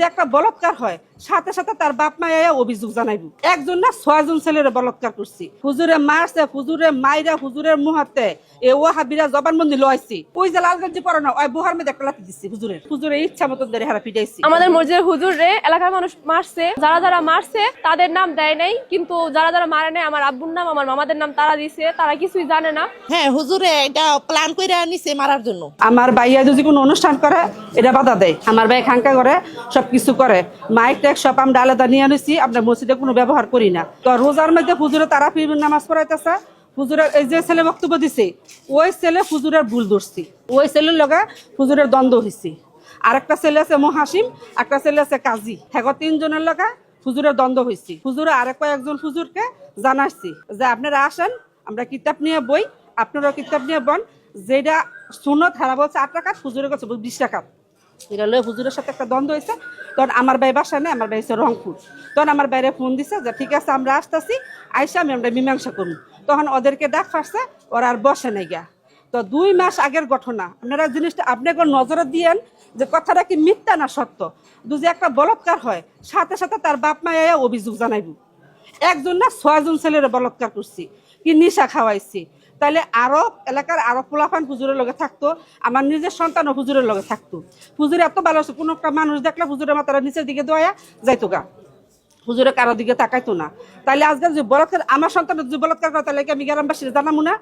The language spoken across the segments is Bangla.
যদি একটা বলৎকার হয় সাথে সাথে তার বাপ মা অভিযোগ জানাইব। একজন না ছয়জন ছেলের বলৎকার করছি। হুজুরে মারছে হুজুরে মাইরা হুজুরের মুহাতে। এ ও হাবিরা জবানবন্দি লইছি ওই যে লালগঞ্জি পড়ানো ওই বুহার মধ্যে একটা লাঠি দিচ্ছি হুজুরের। হুজুরে ইচ্ছা মতন ধরে হারা পিটাইছি। আমাদের মসজিদের হুজুর এলাকার মানুষ মারছে। যারা যারা মারছে তাদের নাম দেয় নাই। কিন্তু যারা যারা মারে নাই আমার আব্বুর নাম আমার মামাদের নাম তারা দিছে। তারা কিছুই জানে না। হ্যাঁ হুজুরে এটা প্ল্যান করে নিছে মারার জন্য। আমার ভাইয়া যদি কোনো অনুষ্ঠান করে এটা বাধা দেয়। আমার ভাই খাঙ্কা করে সব কিছু করে। মাইক ট্যাক সব আমরা আলাদা নিয়ে আনিছি, আমরা মসজিদে কোনো ব্যবহার করি না। তো রোজার মধ্যে হুজুরে তারা নামাজ পড়াইতেছে। হুজুরের এই যে ছেলে বক্তব্য দিছে, ওই ছেলে হুজুরের ভুল ধরছি। ওই ছেলের লগে হুজুরের দ্বন্দ্ব হয়েছে আরেকটা ছেলে আছে মহাসিম, একটা ছেলে আছে কাজী। হ্যাঁ তিনজনের লগে হুজুরের দ্বন্দ্ব হয়েছে হুজুরে আরেক কয়েকজন হুজুরকে জানাচ্ছি যে, আপনারা আসেন, আমরা কিতাব নিয়ে বই, আপনারাও কিতাব নিয়ে বন। যেটা সুনত হারা বলছে আট টাকা হুজুরের কাছে বিশ টাকা এটা লয়ে হুজুরের সাথে একটা দ্বন্দ্ব হয়েছে। তখন আমার ভাই বাসা নেই, আমার ভাই হচ্ছে রংপুর। তখন আমার বাইরে ফোন দিছে যে, ঠিক আছে, আমরা আসতেছি, আইসা আমি আমরা মীমাংসা করুন তখন ওদেরকে ডাক ফাঁসছে ওরা আর বসে নাই গা তো দুই মাস আগের ঘটনা। আপনারা জিনিসটা আপনি আপনাকে নজরে দিয়েন যে, কথাটা কি মিথ্যা না সত্য? যদি একটা বলৎকার হয়, সাথে সাথে তার বাপ মা অভিযোগ জানাইব। একজন না ছয়জন ছেলের বলৎকার করছি, কি নিশা খাওয়াইছি তাহলে আরও এলাকার আরও পোলাফান হুজুরের লগে থাকতো, আমার নিজের সন্তানও হুজুরের লগে থাকতো। হুজুর এত ভালো আছে, কোনো একটা মানুষ দেখলে হুজুরের মাথাটা নিচের দিকে দোয়া যাইতো গা। হুজুরে কারও দিকে তাকাইতো না। তাহলে আজকে যে বলৎকার, আমার সন্তানের যদি বলৎকার করে তাহলে কি আমি গ্রামবাসীর জানামু না?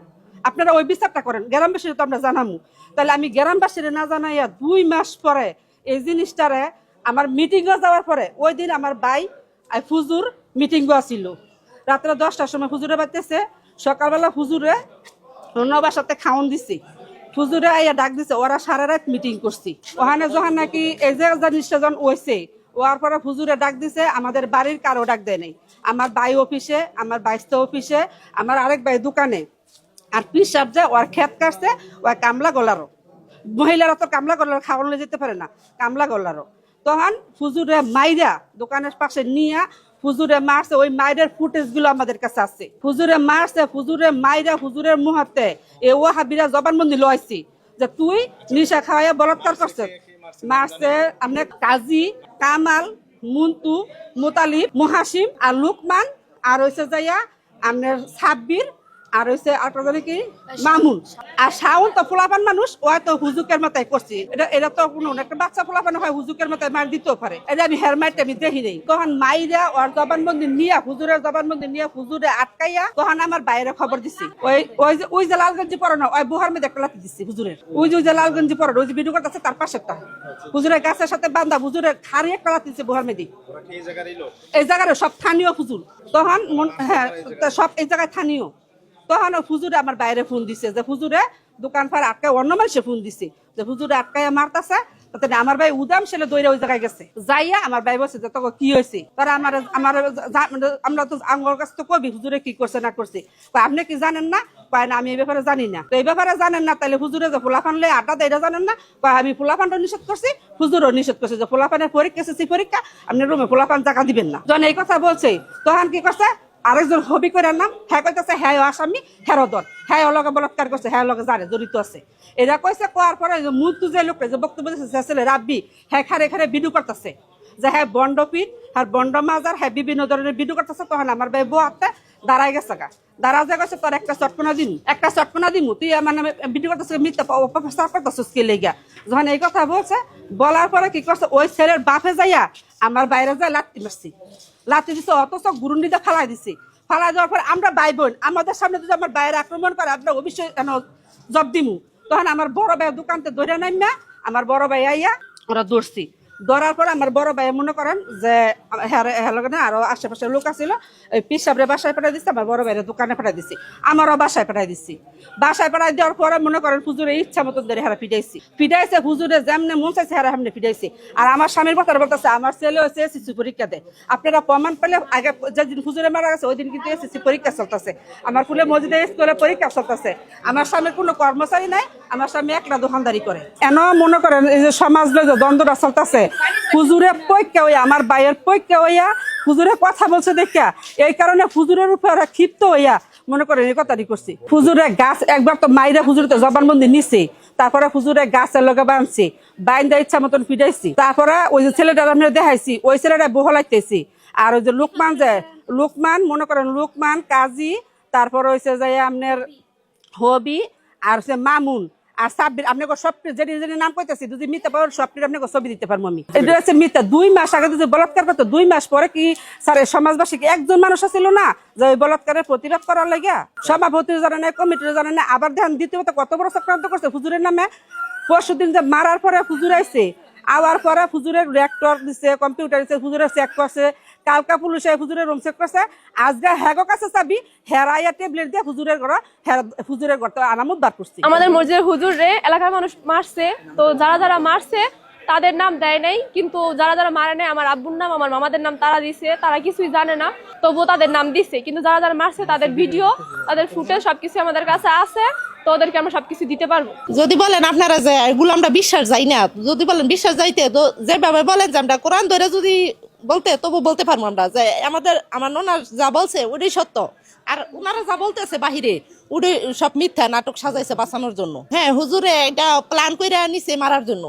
আপনারা ওই বিচারটা করেন, গ্রামবাসীর তো আমরা জানামু। তাহলে আমি গ্রামবাসীর না জানাইয়া দুই মাস পরে এই জিনিসটারে আমার মিটিংয়ে যাওয়ার পরে, ওই দিন আমার বাই ফুজুর মিটিংও আসিল রাত্রে দশটার সময় হুজুরে বাড়তেছে সকালবেলা হুজুরে অন্যবার সাথে খাওন দিছি। হুজুরে আইয়া ডাক দিছে, ওরা সারা রাত মিটিং করছি। ওখানে যখন নাকি এই যে যখন ওইছে ওয়ার পরে হুজুরে ডাক দিছে, আমাদের বাড়ির কারও ডাক দেয় নাই। আমার বাই অফিসে, আমার বাইস্তা অফিসে, আমার আরেক বাই দোকানে। আর পিসাব যে ওর ক্ষেত কাটছে ওর কামলা গলারও। মহিলারা তো কামলা গলার খাওয়ানো যেতে পারে না, কামলা গলারও। তখন হুজুরে মাইরা দোকানের পাশে নিয়ে হুজুরে মারছে, ওই মায়ের ফুটেজগুলো আমাদের কাছে আছে। হুজুরে মারছে, হুজুরে মাইরা, হুজুরের মুহাতে এ ও হাবিরা জবানবন্দি লইছি যে তুই নিশা খাওয়াইয়া বলৎকার করছে। মারছে আপনার কাজী কামাল মুন্তু মোতালিব মুহাসিম আর লুকমান আর হয়েছে যাইয়া আপনার সাব্বির আর হয়েছে আটজন কি? মামুন। আর শাওন তো ফুলাপান মানুষ ও তো হুজুকের মতাই করছি এটা এটা তো কোনো একটা বাচ্চা ফুলাপান হয় হুজুকের মতাই মার দিতেও পারে। এটা আমি হেরমাইট আমি দেখি নেই। তখন মাইরা ওর জবানবন্দি নিয়ে হুজুরের জবানবন্দি নিয়ে হুজুরে আটকাইয়া তখন আমার বাইরে খবর দিছি। ওই ওই যে ওই যে লালগঞ্জি পড়ানো ওই বুহার মধ্যে একটা লাঠি দিছি হুজুরের। ওই যে ওই যে লালগঞ্জি পড়ানো ওই যে ভিডিও আছে তার পাশেরটা হুজুরের গাছের সাথে বান্ধা হুজুরের খারি একটা লাঠি দিছে বুহার মধ্যে। এই জায়গার সব স্থানীয় হুজুর। তখন হ্যাঁ সব এই জায়গায় স্থানীয়। তখন ও হুজুরে আমার বাইরে ফোন দিছে যে, হুজুরে দোকান ফার আটকায় অন্য মানুষে ফোন দিছে। যে, হুজুরে আটকায় মারতাছে, তাতে আমার ভাই উদাম ছেলে দইরা ওই জায়গায় গেছে। যাইয়া আমার ভাই বলছে যে, তোকে কি হয়েছে? তারা আমার আমার, যা- আমরা তো আঙ্গর কাছে তো কবি হুজুরে কি করছে, না করছে? আপনি কি জানেন না? কয়, না, আমি এই ব্যাপারে জানি না। তো এই ব্যাপারে জানেন না তাহলে হুজুরে যে ফুলাফান লে আড্ডা দেয় জানেন না? কয়, আমি ফুলাফানটা নিষেধ করছি, হুজুরও নিষেধ করছে। যে ফুলাফানের পরীক্ষা এসেছি পরীক্ষা, আপনি রুমে ফুলাফান টাকা দিবেন না। যখন এই কথা বলছে, তখন কি করছে? আরেকজন হবি করে নাম হ্যাঁ কইতেছে হ্যাঁ আসামি হ্যাঁ দর হ্যাঁ লগে বলাৎকার করছে হ্যাঁ লগে জানে, জড়িত আছে। এরা কইছে, কোয়ার পরে মুতু যে লোকটা যে বক্তব্য দিচ্ছে রাব্বি হ্যাঁ খারে খারে বিডু করতেছে। যে হ্যাঁ বন্ডপিট আর বন্ড মাজার হ্যাঁ বিভিন্ন ধরনের বিডু করতেছে, তখন আমার ভাই বউ আত্মা দাঁড়াই গেছে গা। দাঁড়া যে গেছে তোর একটা চটপনা দিন একটা চটপনা দিমু, তুই আমার নামে বিডু করতেছে, মিথ্যা অপপ্রচার করতেছিস কে লেগা? যখন এই কথা বলছে, বলার পরে কি করছে, ওই ছেলের বাপে যাইয়া আমার বাইরে যায় লাত্তি মারছি। লাত্তি দিছে, অথচ গুরুন্ডিতে ফালাই দিছে। ফালাই দেওয়ার পর আমরা ভাই বোন আমাদের সামনে যদি আমার বাইরে আক্রমণ করে, আমরা অবশ্যই কেন জব দিমু। তখন আমার বড় ভাই দোকানতে ধরে নামিয়া আমার বড় ভাই আইয়া ওরা দৌড়ছি ধরার পর আমার বড় ভাই মনে করেন যে হ্যাঁ লগে না আরও আশেপাশে লোক আছিল, ওই পিসাবরে বাসায় পাঠাই দিচ্ছে আমার বড় ভাইয়ের দোকানে পাঠাই দিছি। আমারও বাসায় পাঠাই দিছি। বাসায় পাঠাই দেওয়ার পরে মনে করেন হুজুরে ইচ্ছা মতন ধরে হারা ফিটাইছি ফিটাইছে হুজুরে যেমনে মন চাইছে হারা সামনে ফিটাইছি আর আমার স্বামীর কথা বলতেছে, আমার ছেলে হচ্ছে এসএসসি পরীক্ষা দেয় আপনারা প্রমাণ পেলে, আগে যেদিন হুজুরে মারা গেছে ওই দিন কিন্তু এসএসসি পরীক্ষা চলতেছে। আমার ফুলে মসজিদে স্কুলে পরীক্ষা চলতেছে। আমার স্বামীর কোনো কর্মচারী নাই আমার স্বামী একলা দোকানদারি করে। এন মনে করেন, এই যে সমাজ যে দ্বন্দ্বটা চলতেছে হুজুরে পৈক্যা হইয়া, আমার বাইয়ের পৈক্যা হইয়া হুজুরে কথা বলছে দেখা এই কারণে হুজুরের উপরে ওরা ক্ষিপ্ত হইয়া, মনে করেন, এই কথাটি করছি। হুজুরে গাছ একবার তো মাইরা হুজুর তো জবানবন্দি নিছি, তারপরে হুজুরে গাছের লগে বানছি বাইন্দা ইচ্ছা মতন ফিরাইছি, তারপরে ওই যে ছেলেটা আমরা দেখাইছি, ওই ছেলেটা বহলাইতেছি। আর ওই যে লোকমান যে, লোকমান, মনে করেন, লোকমান, কাজী, তারপর হয়েছে যে আপনার হবি, আর হচ্ছে মামুন। আর সাব্বির, আপনাকে সব যেটি যেটি নাম কইতেছি, যদি মিথ্যা পাওয়ার সবটির আপনাকে ছবি দিতে পারব আমি। এটা হচ্ছে মিথ্যা, দুই মাস আগে যদি বলাৎকার করতো, দুই মাস পরে কি স্যার সমাজবাসী একজন মানুষ ছিল না, যে ওই বলাৎকারের প্রতিবাদ করার লাগিয়া সভাপতি জানে না কমিটির জানে না আবার ধ্যান দ্বিতীয়ত কত বড় চক্রান্ত করছে হুজুরের নামে। পরশু দিন যে মারার পরে হুজুর আইছে আওয়ার পরে হুজুরের রেক্টর দিছে কম্পিউটার দিছে, হুজুরের চেক করছে, কালকা পুলিশে হুজুরের রুম চেক করছে, আজকে হ্যাগো কাছে চাবি, হেরাইয়া ট্যাবলেট দিয়ে হুজুরের ঘর হুজুরের ঘর তো আনামত বার করছি। আমাদের মসজিদের হুজুর রে, এলাকার মানুষ মারছে, তো যারা যারা মারছে, তাদের নাম দেয় নাই, কিন্তু যারা যারা মারে নাই, আমার আব্বুর নাম, আমার মামাদের নাম তারা দিছে, তারা কিছুই জানে না, তবুও তাদের নাম দিছে, কিন্তু যারা যারা মারছে, তাদের ভিডিও তাদের ফুটেজ সবকিছু আমাদের কাছে আছে। তো ওদেরকে আমরা সবকিছু দিতে পারব? যদি বলেন আপনারা যে এগুলো আমরা বিশ্বাস যাই না, যদি বলেন বিশ্বাস যাইতে, তো যেভাবে বলেন যে আমরা কোরআন ধরে যদি বলতে তবু বলতে পারব আমরা যে আমাদের, আমার ননার যা বলছে ওটাই সত্য। আর ওনারা যা বলতেছে বাহিরে, ওটাই সব মিথ্যা নাটক সাজাইছে বাঁচানোর জন্য। হ্যাঁ হুজুরে এটা প্ল্যান করে নিছে মারার জন্য।